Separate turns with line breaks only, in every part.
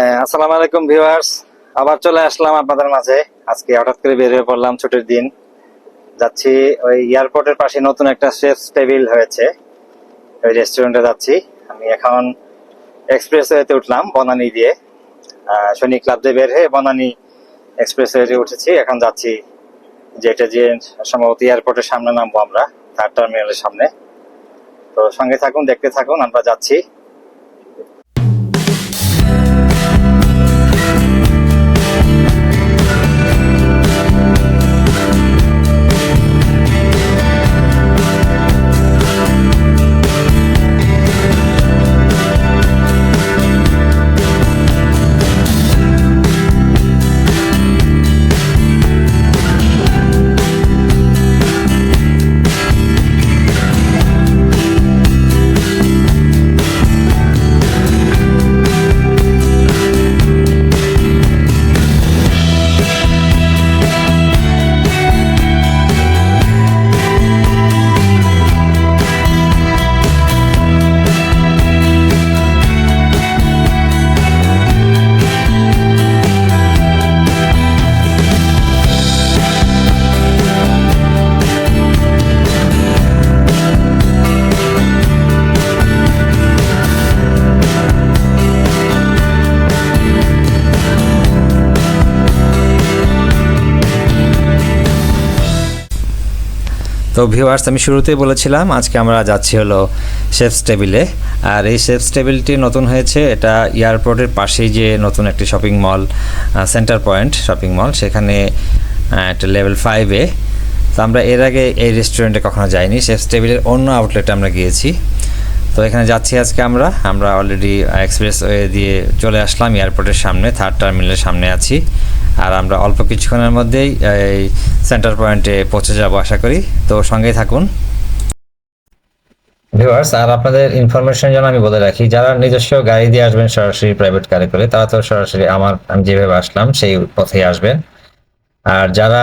আসসালামু আলাইকুম ভিউয়ার্স। আবার চলে আসলাম আপনাদের মাঝে। আজকে হঠাৎ করে বের হয়ে পড়লাম ছুটির দিন। যাচ্ছি ওই এয়ারপোর্টের পাশে নতুন একটা শেফ টেবিল হয়েছে। ওই রেস্টুরেন্টে যাচ্ছি। আমি এখন এক্সপ্রেসওয়েতে উঠলাম বনানী দিয়ে। সৈনিক ক্লাব দিয়ে বের হয়ে বনানী এক্সপ্রেসওয়েতে উঠেছি। এখন যাচ্ছি যেটা যে সম্ভবত এয়ারপোর্টের সামনে নামবো আমরা থার্ড টার্মিনালের সামনে। তো সঙ্গে থাকুন, দেখতে থাকুন, আমরা যাচ্ছি।
তো ভিউয়ার্স আমি শুরুতেই বলেছিলাম, আজকে আমরা যাচ্ছি হলো শেফস টেবিলে আর এই শেফস টেবিলটি নতুন হয়েছে, এটা এয়ারপোর্টের পাশেই যে নতুন একটি shopping mall centre point shopping mall সেখানে একটা লেভেল ফাইভে তো আমরা এর আগে এই রেস্টুরেন্টে কখনো যাইনি শেফস টেবিলের অন্য আউটলেটে আমরা গিয়েছি। তো এখানে যাচ্ছি আজকে আমরা। আমরা অলরেডি এক্সপ্রেস ওয়ে দিয়ে চলে আসলাম এয়ারপোর্টের সামনে থার্ড টার্মিনালের সামনে আছি। আর আমরা অল্প কিছুক্ষণের মধ্যেই এই সেন্টার পয়েন্টে পৌঁছে যাব আশা করি। তো সঙ্গেই থাকুন। ভিউয়ার্স, আর আপনাদের ইনফরমেশন জন্য আমি বলে রাখি, যারা নিজস্ব গাড়ি দিয়ে আসবেন সরাসরি প্রাইভেট কারে করে, তারা তো সরাসরি আমার, আমি যেভাবে আসলাম, সেই পথেই আসবেন। আর যারা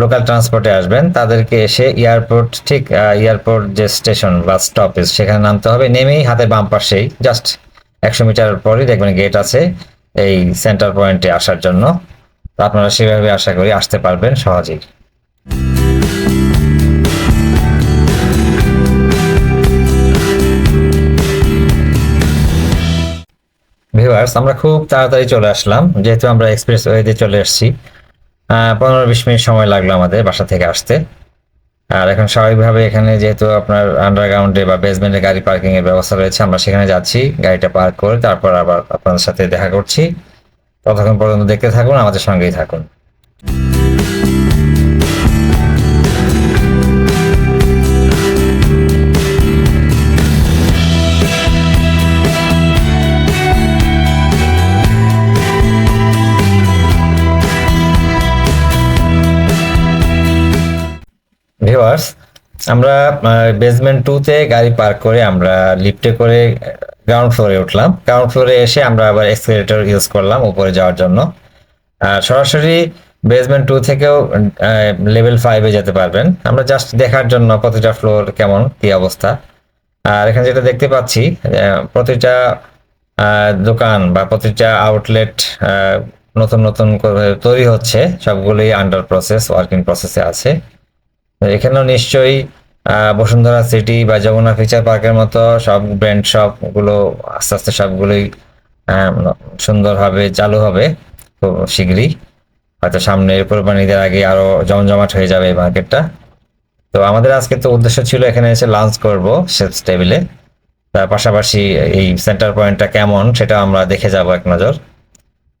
লোকাল ট্রান্সপোর্টে আসবেন, তাদেরকে এসে এয়ারপোর্ট, ঠিক এয়ারপোর্ট যে স্টেশন বা স্টপেজ, সেখানে নামতে হবে। নেমেই হাতে বাম পাশেই, জাস্ট একশো মিটার পরই দেখবেন গেট আছে এই সেন্টার পয়েন্টে আসার জন্য। আপনারা সেভাবে আশা করি আসতে পারবেন সহজেই। ভিউয়ার্স আমরা খুব তাড়াতাড়ি চলে আসলাম। যেহেতু আমরা এক্সপ্রেস ওয়েতে চলে এসেছি পনেরো বিশ মিনিট সময় লাগল আমাদের বাসা থেকে আসতে। আর এখন স্বাভাবিকভাবে এখানে যেহেতু আপনার আন্ডারগ্রাউন্ডে বা বেসমেন্টে গাড়ি পার্কিং এর ব্যবস্থা রয়েছে, আমরা সেখানে যাচ্ছি, গাড়িটা পার্ক করে তারপর আবার আপনাদের সাথে দেখা করছি। ততক্ষণ পর্যন্ত দেখতে থাকুন, আমাদের সঙ্গেই থাকুন। আমরা বেসমেন্ট টুতে গাড়ি পার্ক করে আমরা লিফটে করে গ্রাউন্ড ফ্লোরে উঠলাম। গ্রাউন্ড ফ্লোরে এসে আমরা আবার এক্সকেলেটর ইউজ করলাম উপরে যাওয়ার জন্য। আর সরাসরি বেসমেন্ট টু থেকেও লেভেল ফাইভে যেতে পারবেন। আমরা জাস্ট দেখার জন্য প্রতিটা ফ্লোর কেমন, কি অবস্থা। আর এখানে যেটা দেখতে পাচ্ছি প্রতিটা দোকান বা প্রতিটা আউটলেট নতুন নতুন তৈরি হচ্ছে। সবগুলোই আন্ডার প্রসেস ওয়ার্কিং প্রসেসে আছে। এখানেও নিশ্চয়ই বসুন্ধরা সিটি বা যমুনা ফিচার পার্কের মতো সব ব্র্যান্ড শপগুলো আস্তে আস্তে সবগুলোই সুন্দরভাবে চালু হবে খুব শীঘ্রই। হয়তো সামনে সামনের কোরবানিদের আগে আরও জমজমাট হয়ে যাবে এই মার্কেটটা তো আমাদের আজকে তো উদ্দেশ্য ছিল এখানে এসে লাঞ্চ করব শেলস টেবিলে তার পাশাপাশি এই সেন্টার পয়েন্টটা কেমন সেটা আমরা দেখে যাব এক নজর।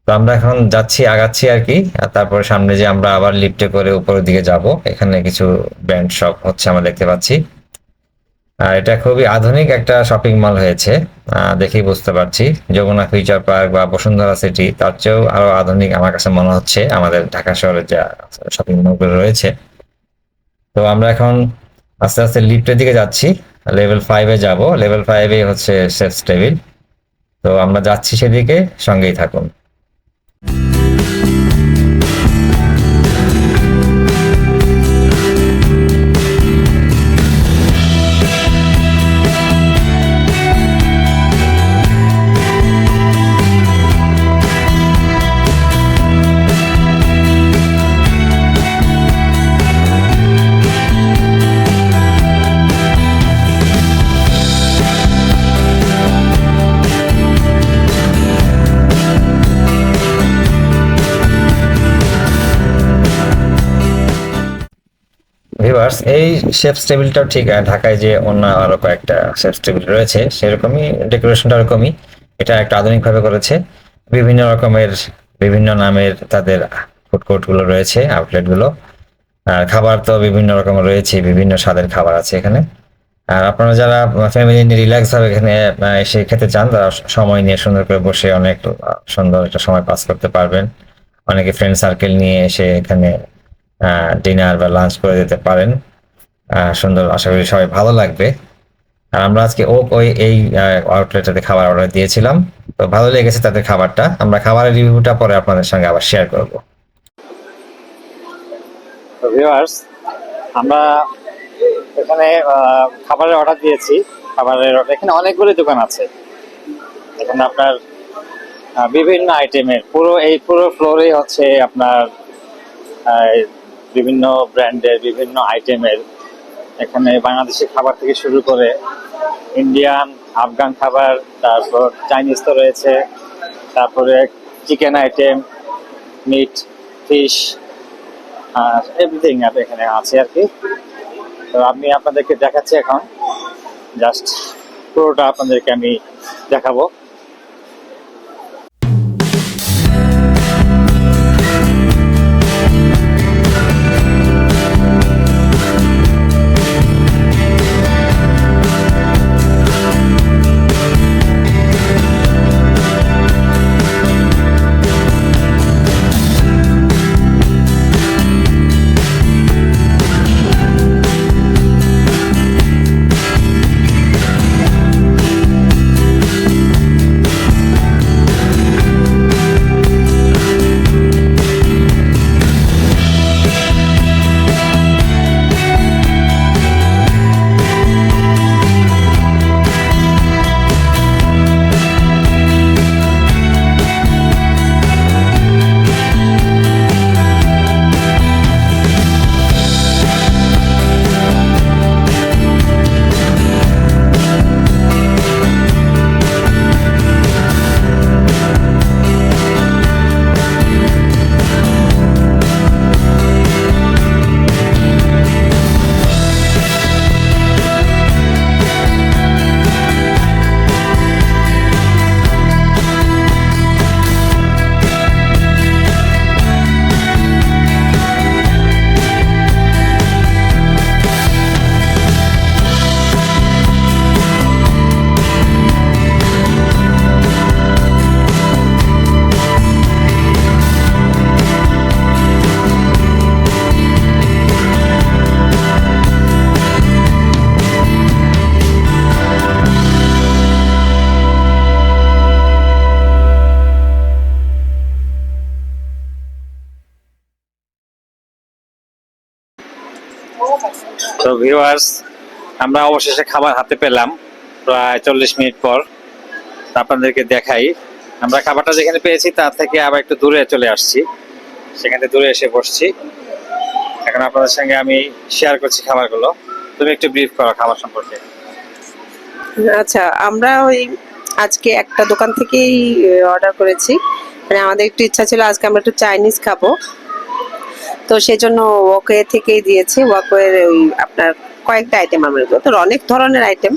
তো আমরা এখন যাচ্ছি, আগাচ্ছি আর কি। আর তারপরে সামনে যে আমরা আবার লিফটে করে উপরের দিকে যাব, এখানে কিছু ব্র্যান্ড শপ হচ্ছে আমরা দেখতে পাচ্ছি। আর এটা খুবই আধুনিক একটা শপিং মল হয়েছে দেখেই বুঝতে পারছি। যমুনা ফিউচার পার্ক বা বসুন্ধরা সিটি তার চেয়েও আরও আধুনিক আমার কাছে মনে হচ্ছে আমাদের ঢাকা শহরে যা শপিং মলগুলো রয়েছে। তো আমরা এখন আস্তে আস্তে লিফটের দিকে যাচ্ছি লেভেল ফাইভে যাব। লেভেল ফাইভে হচ্ছে সেফস টেবিল তো আমরা যাচ্ছি সেদিকে, সঙ্গেই থাকুন। ভিউয়ার্স এই শেফস টেবিলটাও ঠিক ঢাকায় যে অন্য আরও কয়েকটা শেফস টেবিল রয়েছে, সেরকমই ডেকোরেশনটা ওরকমই এটা একটা আধুনিকভাবে করেছে। বিভিন্ন রকমের, বিভিন্ন নামের তাদের ফুড কোর্টগুলো রয়েছে আউটলেটগুলো আর খাবার তো বিভিন্ন রকমের রয়েছে, বিভিন্ন স্বাদের খাবার আছে এখানে। আর আপনারা যারা ফ্যামিলি নিয়ে রিল্যাক্স হবে এখানে এসে খেতে চান, তারা সময় নিয়ে সুন্দর করে বসে অনেক সুন্দর একটা সময় পাস করতে পারবেন। অনেকে ফ্রেন্ড সার্কেল নিয়ে এসে এখানে ডিনার বা লাঞ্চ করে দিতে পারেন। সুন্দর, আশা করি সবাই ভালো লাগবে। আর আমরা আজকে ও ওই, এই আউটলেটটাতে খাবার অর্ডার দিয়েছিলাম। তো ভালো লেগেছে তাদের খাবারটা। আমরা খাবারের রিভিউটা পরে আপনাদের সঙ্গে আবার শেয়ার করব।
ভিউয়ার্স আমরা এখানে খাবারের অর্ডার দিয়েছি। খাবারের order- এখানে অনেকগুলো দোকান আছে। এখানে আপনার বিভিন্ন আইটেমের পুরো, এই পুরো ফ্লোরে হচ্ছে আপনার বিভিন্ন ব্র্যান্ডের, বিভিন্ন আইটেমের এখানে বাংলাদেশি খাবার থেকে শুরু করে ইন্ডিয়ান আফগান খাবার, তারপর চাইনিজ তো রয়েছে, তারপরে চিকেন আইটেম মিট ফিশ আর এভরিথিং এখানে আছে আর কি। তো আমি আপনাদেরকে দেখাচ্ছি এখন। জাস্ট পুরোটা আপনাদেরকে আমি দেখাবো। তো ভিউয়ার্স আমরা অবশেষে খাবার হাতে পেলাম, প্রায় চল্লিশ মিনিট পর। আপনাদেরকে দেখাই। আমরা খাবারটা যেখানে পেয়েছি, তার থেকে আবার একটু দূরে চলে আসছি। সেখান থেকে দূরে এসে বসছি। এখন আপনাদের সঙ্গে আমি শেয়ার করছি খাবারগুলো। তুমি একটু ব্রিফ করো খাবার সম্পর্কে।
আচ্ছা আমরা ওই আজকে একটা দোকান থেকেই অর্ডার করেছি। মানে আমাদের একটু ইচ্ছা ছিল, আজকে আমরা একটু চাইনিজ খাব। তো সেজন্য ওয়াকওয়ে থেকেই দিয়েছি। ওয়াকওয়ের ওই আপনার কয়েকটা আইটেম আমরা তো অনেক ধরনের আইটেম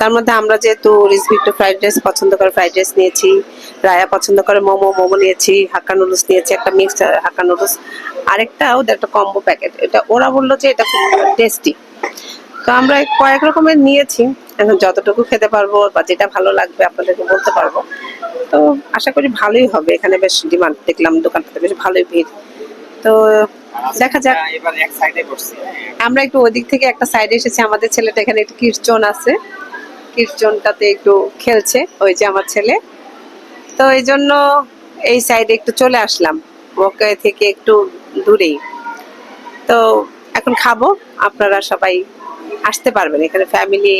তার মধ্যে আমরা যেহেতু রিসবি একটু ফ্রাইড রাইস পছন্দ করে ফ্রাইড রাইস নিয়েছি, রায়া পছন্দ করে মোমো মোমো নিয়েছি হাক্কা নুডলস নিয়েছি, একটা মিক্স হাক্কা নুডলস আরেকটা ওদের একটা কম্বো প্যাকেট এটা ওরা বলল যে এটা খুব টেস্টি তো আমরা কয়েক রকমের নিয়েছি। এখন যতটুকু খেতে পারব বা যেটা ভালো লাগবে আপনাদেরকে বলতে পারব। তো আশা করি ভালোই হবে। এখানে বেশ ডিমান্ড দেখলাম দোকানটাতে বেশ ভালোই ভিড়। তো দেখা যাক।
এবার এক সাইডে বসছি
আমরা একটু ওদিক থেকে একটা সাইডে এসেছি। আমাদের ছেলেটা এখানে একটু জোন আছে। কিডস জোনটাতে একটু খেলছে ওই যে আমার ছেলে। তো এই জন্য এই সাইডে একটু চলে আসলাম। ওকে থেকে একটু দূরেই। তো এখন খাব। আপনারা সবাই আসতে পারবেন। এখানে ফ্যামিলি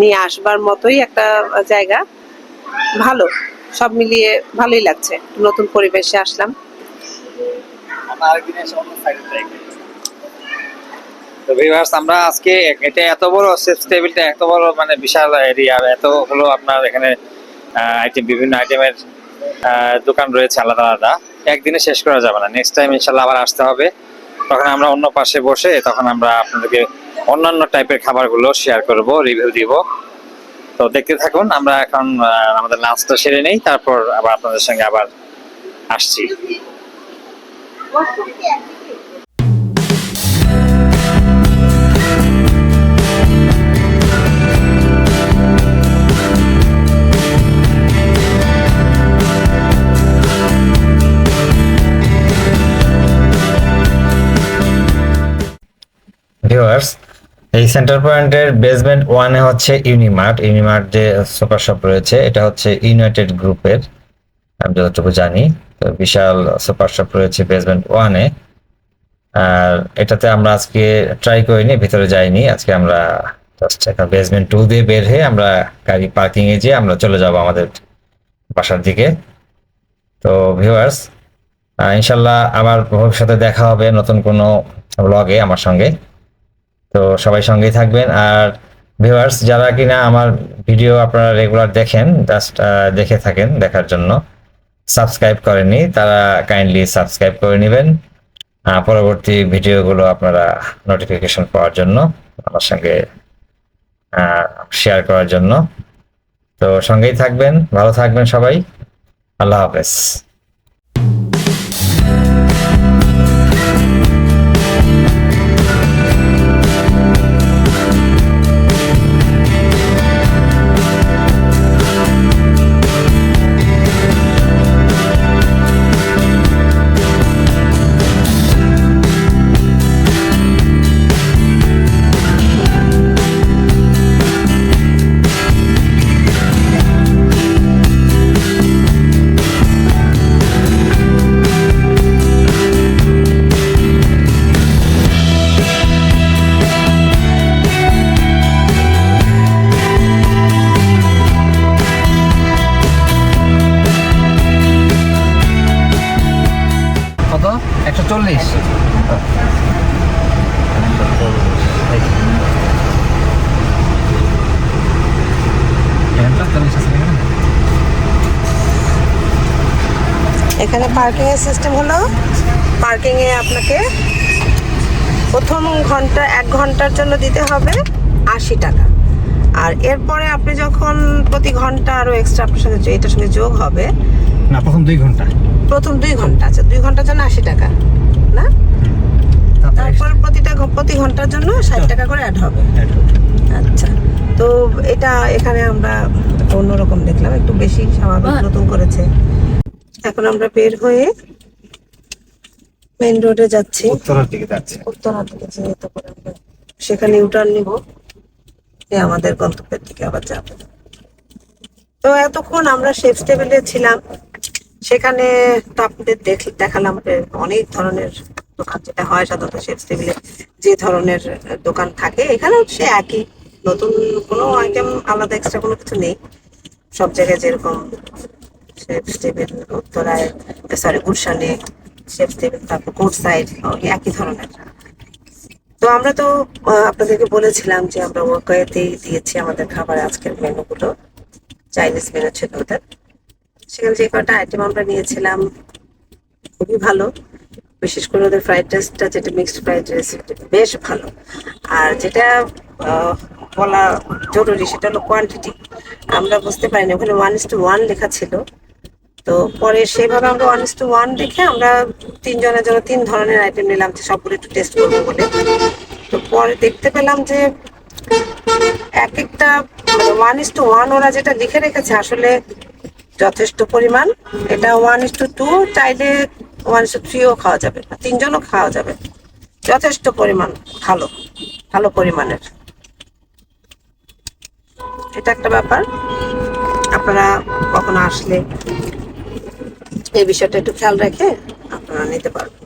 নিয়ে আসবার মতোই একটা জায়গা। ভালো। সব মিলিয়ে ভালোই লাগছে। নতুন পরিবেশে আসলাম
আমরা আরেকদিন এসে অন্য সাইডে যাই তো আমরা আজকে এটা এত বড় টেবিলটা এত বড় মানে বিশাল এরিয়া আপনার এখানে আইটেম বিভিন্ন আইটেমের দোকান রয়েছে আলাদা আলাদা। একদিনে শেষ করা যাবে না। নেক্সট টাইম ইনশাল্লাহ আবার আসতে হবে। তখন আমরা অন্য পাশে বসে তখন আমরা আপনাদেরকে অন্যান্য টাইপের খাবারগুলো শেয়ার করব রিভিউ দিব। তো দেখতে থাকুন, আমরা এখন আমাদের লাঞ্চটা সেরে নেই। তারপর আবার আপনাদের সঙ্গে আবার আসছি।
এই সেন্টার পয়েন্টের বেসমেন্ট ওয়ানে হচ্ছে ইউনিমার্ট ইউনিমার্ট যে সুপার শপ রয়েছে, এটা হচ্ছে ইউনাইটেড গ্রুপের আমি যতটুকু জানি, তো বিশাল সুপার শপ রয়েছে বেসমেন্ট ওয়ানে আর এটাতে আমরা আজকে ট্রাই করিনি, ভিতরে যাইনি। আজকে আমরা জাস্ট এখন বেসমেন্ট টু দিয়ে বের হয়ে আমরা গাড়ি পার্কিংয়ে যেয়ে আমরা চলে যাব আমাদের বাসার দিকে। তো ভিউয়ার্স ইনশাল্লাহ আবার ভবিষ্যতে দেখা হবে নতুন কোনো ব্লগে আমার সঙ্গে। তো সবাই সঙ্গেই থাকবেন। আর ভিউয়ার্স যারা কিনা আমার ভিডিও আপনারা রেগুলার দেখেন জাস্ট দেখে থাকেন দেখার জন্য। সাবস্ক্রাইব করেনি তারা কাইন্ডলি সাবস্ক্রাইব করে নেবেন। পরবর্তী ভিডিওগুলো আপনারা নোটিফিকেশন পাওয়ার জন্য, আমার সঙ্গে শেয়ার করার জন্য। তো সঙ্গেই থাকবেন, ভালো থাকবেন সবাই। আল্লাহ হাফেজ।
চল্লিশ।
এখানে পার্কিং এর সিস্টেম হলো। পার্কিং এ আপনাকে প্রথম ঘণ্টা এক ঘণ্টার জন্য দিতে হবে আশি টাকা। আর এরপরে আপনি যখন প্রতি ঘণ্টা আরও এক্সট্রা আপনার সাথে যে- এটার সঙ্গে যোগ হবে
না প্রথম দুই ঘণ্টা।
প্রথম দুই ঘণ্টা আছে। দুই ঘণ্টার জন্য আশি টাকা না? তারপর প্রতিটা প্রতি ঘণ্টার জন্য ষাট টাকা করে অ্যাড হবে। আচ্ছা তো এটা এখানে আমরা অন্যরকম দেখলাম একটু বেশি স্বাভাবিক নতুন করেছে। এখন আমরা বের হয়ে মেইন রোডে যাচ্ছি।
উত্তরের দিকে যাচ্ছে।
উত্তরা থেকে যেহেতু করে আমরা সেখানে ইউটার্ন নিব। নিয়ে আমাদের গন্তব্যের দিকে আবার যাব। তো এতক্ষণ আমরা শেফ টেবিলে ছিলাম। সেখানে তো আপনাদের দেখ- দেখালাম অনেক ধরনের দোকান যেটা হয় সাধারণত শেফ টেবিলে। যে ধরনের দোকান থাকে, এখানেও সে একই। নতুন কোনো আইটেম আলাদা এক্সট্রা কোনো কিছু নেই। সব জায়গায় যেরকম শেফ টেবিল, উত্তরায় সরি গুলশানে শেফ টেবিল, তারপর কোর্ট সাইড একই ধরনের। তো আমরা তো আপনাদেরকে বলেছিলাম যে আমরা ওয়াকায়াতেই দিয়েছি আমাদের খাবার আজকের মেনুগুলো চাইনিজ মেনু ছিল ওদের। সেখানে যে কটা আইটেম আমরা নিয়েছিলাম, খুবই ভালো। বিশেষ করে ওদের ফ্রাইড রাইসটা যেটা মিক্সড ফ্রাইড রাইস বেশ ভালো। আর যেটা বলা জরুরি, সেটা হলো কোয়ান্টিটি আমরা বুঝতে পারিনি, ওখানে ওয়ান ইস টু ওয়ান লেখা ছিল। তো পরে সেভাবে আমরা ওয়ান ইস টু ওয়ান দেখে আমরা তিনজনের জন্য তিন ধরনের আইটেম নিলাম, যে সবগুলো একটু টেস্ট করব বলে। তো পরে দেখতে পেলাম যে এক একটা ওয়ান ইস টু ওয়ান ওরা যেটা লিখে রেখেছে, আসলে যথেষ্ট পরিমাণ। এটা ওয়ান ইস টু টু চাইলে ওয়ান ইস টু থ্রিও খাওয়া যাবে তিনজনও খাওয়া যাবে। যথেষ্ট পরিমাণ, ভালো ভালো পরিমাণের। এটা একটা ব্যাপার। আপনারা কখনো আসলে এই বিষয়টা একটু খেয়াল রেখে আপনারা নিতে পারবেন।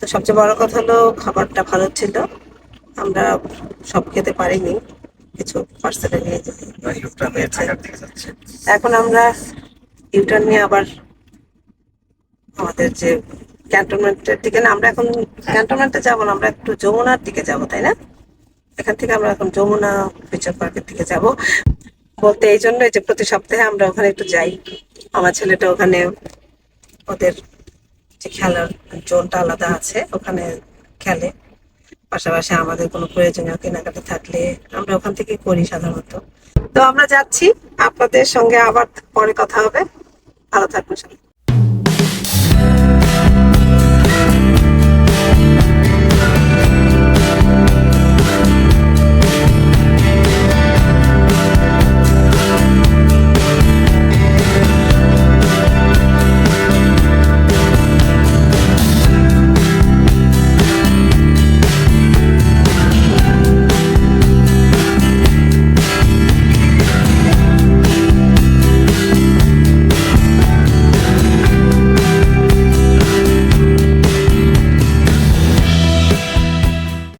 তো সবচেয়ে বড় কথা হলো, খাবারটা ভালো ছিল। আমরা সব খেতে পারিনি। কিছু পার্সেলে নিয়ে যেতে। এখন আমরা ইউটার্ন নিয়ে আবার আমাদের যে ক্যান্টনমেন্টের দিকে না আমরা এখন ক্যান্টনমেন্টে যাব না আমরা একটু যমুনার দিকে যাব তাই না? এখান থেকে আমরা এখন যমুনা ফিচার পার্কের দিকে যাব। বলতে এই জন্যই যে প্রতি সপ্তাহে আমরা ওখানে একটু যাই। আমার ছেলেটা ওখানে ওদের যে খেলার জোনটা আলাদা আছে ওখানে খেলে। পাশাপাশি আমাদের কোনো প্রয়োজনীয় কেনাকাটা থাকলে আমরা ওখান থেকে করি সাধারণত। তো আমরা যাচ্ছি, আপনাদের সঙ্গে আবার পরে কথা হবে। ভালো থাকবেন সবাই।